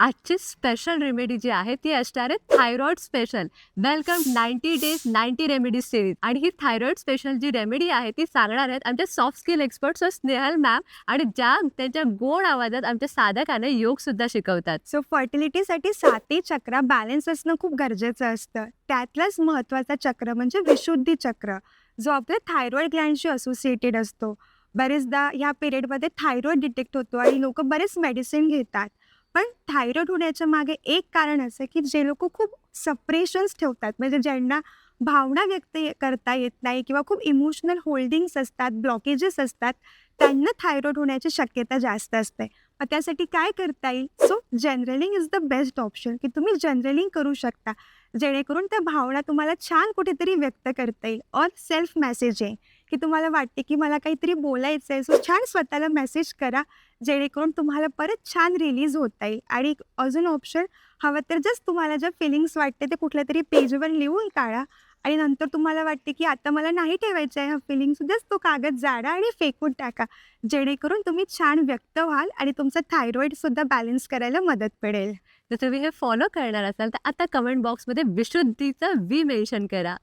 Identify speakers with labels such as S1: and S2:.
S1: आजची special remedy जी आहे ती असणार आहे thyroid special welcome ninety days ninety remedy series आणि ही थायरॉइड स्पेशल जी रेमेडी आहे ती सांगणार आहेत आमच्या soft skill expert so Snehal ma'am आणि ज्या त्यांच्या गोड आवाजात आमच्या साधकाने योग सुद्धा शिकवतात.
S2: सो फर्टिलिटीसाठी सातही चक्र बॅलन्स असणं खूप गरजेचं असतं. त्यातलाच महत्त्वाचा चक्र म्हणजे विशुद्धी चक्र जो आपल्या थायरॉइड ग्लँडशी असोसिएटेड असतो. बरेचदा ह्या पिरियडमध्ये थायरॉइड डिटेक्ट होतो आणि लोक बरेच मेडिसिन घेतात. पण थायरॉइड होण्याच्या मागे एक कारण असं की जे लोक खूप सप्रेशन्स ठेवतात. म्हणजे ज्यांना भावना व्यक्त करता येत नाही किंवा खूप इमोशनल होल्डिंग्स असतात ब्लॉकेजेस असतात त्यांना थायरॉइड होण्याची शक्यता जास्त असते. मग त्यासाठी काय करता येईल? So journaling is the best option की तुम्ही जनरलिंग करू शकता. जेणेकरून त्या भावना तुम्हाला छान कुठेतरी व्यक्त करता येईल. और सेल्फ मेसेजिंग. की तुम्हाला वाटते की मला काहीतरी बोलायचं आहे सो छान स्वतःला मेसेज करा जेणेकरून तुम्हाला परत छान रिलीज होता येईल. आणि अजून ऑप्शन हवं तर जस्ट तुम्हाला ज्या फिलिंग्स वाटते ते कुठल्या तरी पेजवर लिहून काढा. आणि नंतर तुम्हाला वाटते की आता मला नाही ठेवायचं आहे हा फिलिंग्स जस्ट तो कागद जाडा आणि फेकून टाका. जेणेकरून तुम्ही छान व्यक्त व्हाल आणि तुमचा थायरॉईडसुद्धा बॅलन्स करायला मदत पडेल.
S1: जर तुम्ही हे फॉलो करणार असाल तर आता कमेंट बॉक्समध्ये विशुद्धीचं वी मेन्शन करा.